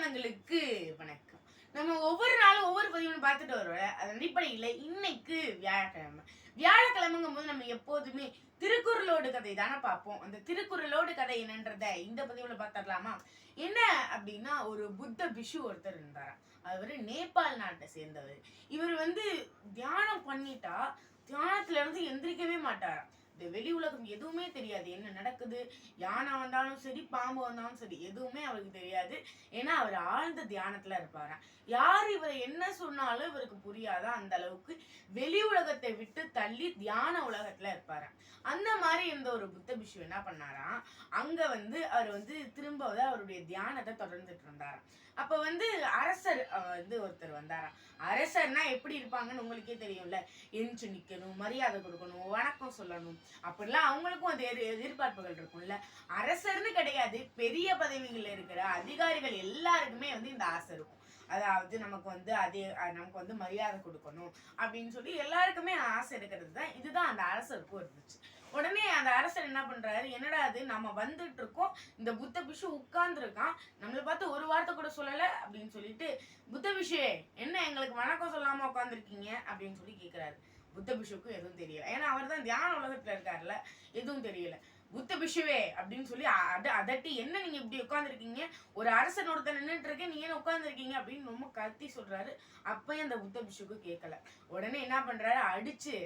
சொந்தங்களுக்கு வணக்கம். நம்ம ஒவ்வொரு நாளும் ஒவ்வொரு பதிவுன்னு பார்த்துட்டு வருவோம் அதன் அடிப்படையில் இன்னைக்கு வியாழக்கிழமை. வியாழக்கிழமைங்கும் போது நம்ம எப்போதுமே திருக்குறளோடு கதை தானே பார்ப்போம். அந்த திருக்குறளோடு கதை என்னன்றத இந்த பதிவுல பார்த்துடலாமா? என்ன அப்படின்னா ஒரு புத்த பிஷு ஒருத்தர் இருந்தாராம். அவர் நேபாள் நாட்டை சேர்ந்தவர். இவர் வந்து தியானம் பண்ணிட்டா தியானத்துல இருந்து எந்திரிக்கவே மாட்டாராம். இந்த வெளி உலகம் எதுவுமே தெரியாது. என்ன நடக்குது? யானை வந்தாலும் சரி பாம்பு வந்தாலும் சரி எதுவுமே அவருக்கு தெரியாது. ஏன்னா அவர் ஆழ்ந்த தியானத்துல இருப்பாராம் யார் இவரை என்ன சொன்னாலும் இவருக்கு புரியாதா? அந்த அளவுக்கு வெளி உலகத்தை விட்டு தள்ளி தியான உலகத்துல இருப்பாராம் அந்த மாதிரி இருந்த ஒரு புத்த பிஷு என்ன பண்ணாராம் அங்க வந்து அவர் வந்து திரும்ப வந்து அவருடைய தியானத்தை தொடர்ந்துட்டு இருந்தாராம் அப்போ வந்து அரசர் வந்து ஒருத்தர் வந்தாராம் அரசர்னா எப்படி இருப்பாங்கன்னு உங்களுக்கே தெரியும்ல. எரிஞ்சு நிக்கணும் மரியாதை கொடுக்கணும் வணக்கம் சொல்லணும். அப்படிலாம் அவங்களுக்கும் அது எதிர் எதிர்பார்ப்புகள் இருக்கும்ல. அரசர்னு கிடையாது பெரிய பதவிகளில் இருக்கிற அதிகாரிகள் எல்லாருக்குமே வந்து இந்த ஆசை இருக்கும். அதாவது நமக்கு வந்து அதே நமக்கு வந்து மரியாதை கொடுக்கணும் அப்படின்னு சொல்லி எல்லாருக்குமே ஆசை இருக்கிறது தான் இதுதான் அந்த அரசருக்கும் இருந்துச்சு உடனே அந்த அரசர் என்ன பண்றாரு? என்னடா அது நம்ம வந்துட்டு இருக்கோம் இந்த புத்த பிஷு உட்கார்ந்துருக்கான். நம்மளை பார்த்து ஒரு வார்த்தை கூட சொல்லல அப்படின்னு சொல்லிட்டு புத்த பிஷு என்ன எங்களுக்கு வணக்கம் சொல்லாம உட்காந்துருக்கீங்க அப்படின்னு சொல்லி கேக்குறாரு. புத்த பிஷுக்கும் எதுவும் தெரியல. ஏன்னா அவர் தான் தியான உலகத்துல இருக்காருல்ல. எதுவும் தெரியல. புத்த பிஷுவே அப்படின்னு சொல்லி அத அதட்டி என்ன நீங்க இப்படி உட்காந்துருக்கீங்க ஒரு அரசன் ஒருத்தன் நின்றுட்டு இருக்கேன் நீங்க என்ன உட்காந்துருக்கீங்க அப்படின்னு ரொம்ப கத்தி சொல்றாரு. அப்பயும் அந்த புத்த பிஷுக்கு கேட்கல உடனே என்ன பண்றாரு? அடிச்சு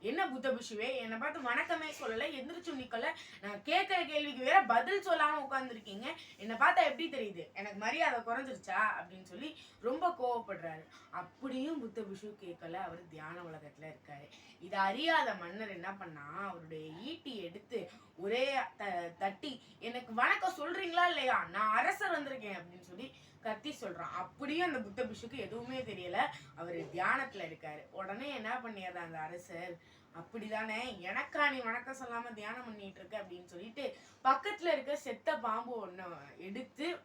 என்ன புத்த பிஷுவே என்னை பார்த்து வணக்கமே சொல்லல எந்திரிச்சு நிக்கல. நான் கேட்கிற கேள்விக்கு வேற பதில் சொல்லாம உட்காந்துருக்கீங்க என்னை பார்த்தா எப்படி தெரியுது? எனக்கு மரியாதை குறைஞ்சிருச்சா? அப்படின்னு சொல்லி ரொம்ப கோவப்படுறாரு. அப்படியும் புத்த பிஷு கேட்கல அவர் தியான உலகத்துல இருக்காரு. இதை அறியாத மன்னர் என்ன பண்ணா அவருடைய ஈட்டி எடுத்து ஒரு த- தட்டி எனக்கு வணக்கம் சொல்றீங்களா இல்லையா? நான் அரசர் வந்திருக்கேன் அப்படின்னு சொல்லி கத்தி சொல்றான். அப்படியும் அந்த புத்த பிஷுக்கு எதுவுமே தெரியல. அவர் தியானத்துல இருக்காரு. உடனே என்ன பண்ணிடுற அந்த அரசர்? அப்படிதானே எனக்கா நீ வணக்கம் சொல்லாம தியானம் பண்ணிட்டு இருக்க? அப்படின்னு சொல்லிட்டு பக்கத்துல இருக்க செத்த பாம்பு ஒண்ணு எடுத்து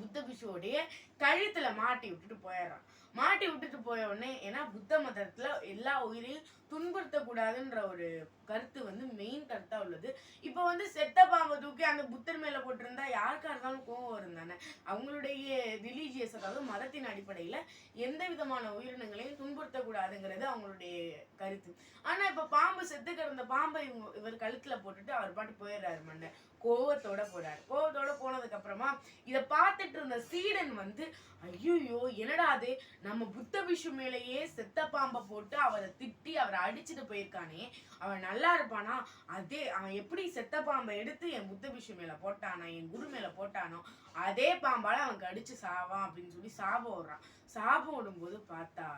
புத்த பிஷுவோடைய கழுத்துல மாட்டி விட்டுட்டு போயிடுறான். மாட்டி விட்டுட்டு போய உடனே ஏன்னா புத்த மதத்துல எல்லா உயிரையும் துன்புறுத்தக்கூடாதுன்ற ஒரு கருத்து வந்து மெயின் கருத்தா உள்ளது. இப்போ வந்து செத்த பாம்பை தூக்கி அந்த புத்தர் மேல போட்டிருந்தா யாருக்கா இருந்தாலும் கோவம் வரும் தானே? அவங்களுடைய ரிலீஜியஸ் அதாவது மதத்தின் அடிப்படையில எந்த விதமான உயிரினங்களையும் துன்புறுத்தக்கூடாதுங்கிறது அவங்களுடைய கருத்து. ஆனா இப்ப பாம்பு செத்து கிடந்த பாம்பை இவங்க- இவர் கழுத்துல போட்டுட்டு அவர் பாட்டு போயிடுறாரு மன்னர் கோவத்தோட போறாரு. கோவத்தோட போனதுக்கு அப்புறமா இதை பார்த்துட்டு இருந்த சீடன் வந்து ஐயோ என்னடா அது? நம்ம புத்த பிஷு மேலேயே செத்த பாம்பை போட்டு அவரை திட்டி அவரை அடிச்சுட்டு போயிருக்கானே அவன் நல்லா இருப்பானா? அதே அவன் எப்படி செத்த பாம்பை எடுத்து என் புத்த பிஷு மேல போட்டானா என் குரு மேல போட்டானோ அதே பாம்பால அவன் கடிச்சு சாவான் அப்படின்னு சொல்லி சாபம் விடுறான் சாபம் விடும்போது பார்த்தா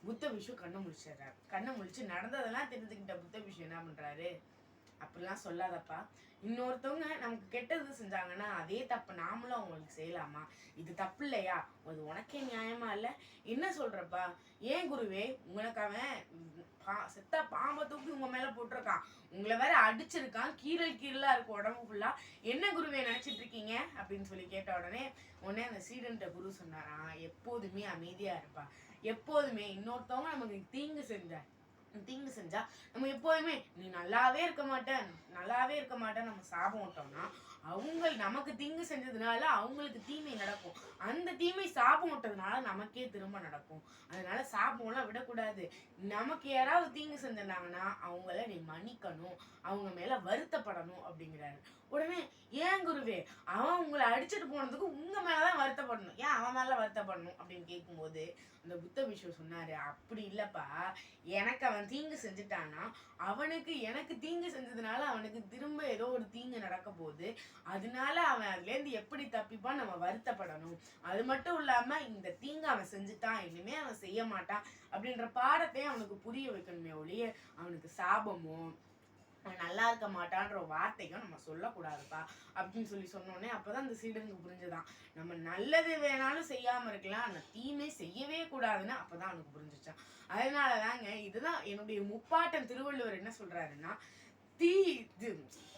புத்த விஷு கண்ணு முழிச்சிடுறாரு. கண்ணு முழிச்சு நடந்ததெல்லாம் தெரிஞ்சுக்கிட்ட புத்த பிஷு என்ன பண்றாரு? அப்படிலாம் சொல்லாதப்பா. இன்னொருத்தவங்க நமக்கு கெட்டது செஞ்சாங்கன்னா அதே தப்பு நாமளும் அவங்களுக்கு செய்யலாமா? இது தப்பு இல்லையா? அது உனக்கே நியாயமா இல்ல? என்ன சொல்றப்பா? ஏன் குருவே உங்களுக்கு அவன் பா- செத்த பாம்பை தூக்கி உங்க மேல போட்டிருக்கான். உங்களை வேற அடிச்சிருக்கான். கீரல் கீரலா இருக்கு உடம்பு ஃபுல்லா என்ன குருவே நினைச்சிட்டு இருக்கீங்க? அப்படின்னு சொல்லி கேட்ட உடனே உடனே அந்த சீடன்ட்ட குரு சொன்னாராம் எப்போதுமே அமைதியா இருப்பா. எப்போதுமே இன்னொருத்தவங்க நமக்கு தீங்கு செஞ்ச தீங்கு செஞ்சா நம்ம எப்போதுமே நீ நல்லாவே இருக்க மாட்டேன் நல்லாவே இருக்க மாட்டேன் நம்ம சாபம் விட்டோம்னா அவங்க நமக்கு தீங்கு செஞ்சதுனால அவங்களுக்கு தீமை நடக்கும். அந்த தீமை சாபம் விட்டதுனால நமக்கே திரும்ப நடக்கும். அதனால சாபம்லாம் விடக்கூடாது. நமக்கு யாராவது தீங்கு செஞ்சிருந்தாங்கன்னா அவங்கள நீ மன்னிக்கணும். அவங்க மேல வருத்தப்படணும் அப்படிங்கிறாரு. உடனே ஏன் குருவே? அவன் உங்களை அடிச்சிட்டு போனதுக்கு உங்க மேலதான் வருத்தப்படணும். ஏன் அவன் மேல வருத்தப்படணும்? அப்படின்னு கேட்கும்போது அந்த புத்த விஷயம் சொன்னாரு அப்படி இல்லப்பா. எனக்கு அவன் தீங்கு செஞ்சுட்டான்னா அவனுக்கு எனக்கு தீங்கு செஞ்சதுனால அவனுக்கு திரும்ப ஏதோ ஒரு தீங்கு நடக்க போகுது அதனால அவன் அதுலேருந்து எப்படி தப்பிப்பான் நம்ம வருத்தப்படணும். அது மட்டும் இல்லாம இந்த தீங்கு அவன் செஞ்சுட்டான் இனிமே அவன் செய்ய மாட்டான் அப்படின்ற பாடத்தையும் அவனுக்கு புரிய வைக்கணுமே ஒழிய அவனுக்கு சாபமோ அவன் நல்லா இருக்க மாட்டான்ற வார்த்தையும் நம்ம சொல்லக்கூடாதுப்பா அப்படின்னு சொல்லி சொன்னோடனே அப்பதான் அந்த சீடனுக்கு புரிஞ்சுதான். நம்ம நல்லது வேணாலும் செய்யாம இருக்கலாம் ஆனால் தீமை செய்யவே கூடாதுன்னு அப்பதான் அவனுக்கு புரிஞ்சுச்சான் அதனாலதாங்க இதுதான் என்னுடைய முப்பாட்டன் திருவள்ளுவர் என்ன சொல்றாருன்னா தீ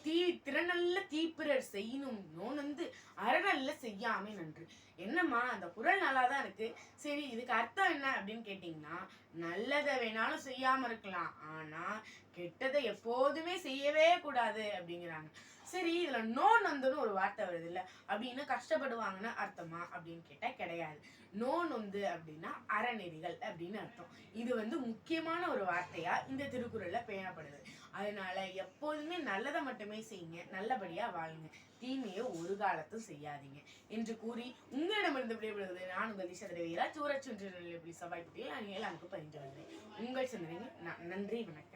தீ திறனல்ல தீப்பிரர் செய்யணும் வந்து அறநல்ல செய்யாமை நன்று. என்னம்மா அந்த குரல் நல்லா தான் இருக்கு. சரி இதுக்கு அர்த்தம் என்ன அப்படின்னு கேட்டிங்கன்னா நல்லதை வேணாலும் செய்யாம இருக்கலாம். ஆனா கெட்டதை எப்போதுமே செய்யவே கூடாது அப்படிங்கிறாங்க. சரி இதுல நோ வந்துன்னு ஒரு வார்த்தை வருது இல்ல அப்படின்னு கஷ்டப்படுவாங்கன்னு அர்த்தமா அப்படின்னு கேட்டா கிடையாது. நோ நொந்து அப்படின்னா அறநெறிகள் அப்படின்னு அர்த்தம். இது வந்து முக்கியமான ஒரு வார்த்தையா இந்த திருக்குறள்ல பேணப்படுது. அதனால எப்போதுமே நல்லதை மட்டுமே செய்யுங்க நல்லபடியா வாழுங்க. தீமையை ஒரு காலத்தும் செய்யாதீங்க என்று கூறி உங்களிடமிருந்து விடைபெறுவது நான் உங்கள் திசை வீரா சூரச்சுன்று சபாய்க்குட்டியில் நான் ஏழாமுக்கு பயின்று வந்தேன் உங்கள் சிந்தனை நன்றி வணக்கம்.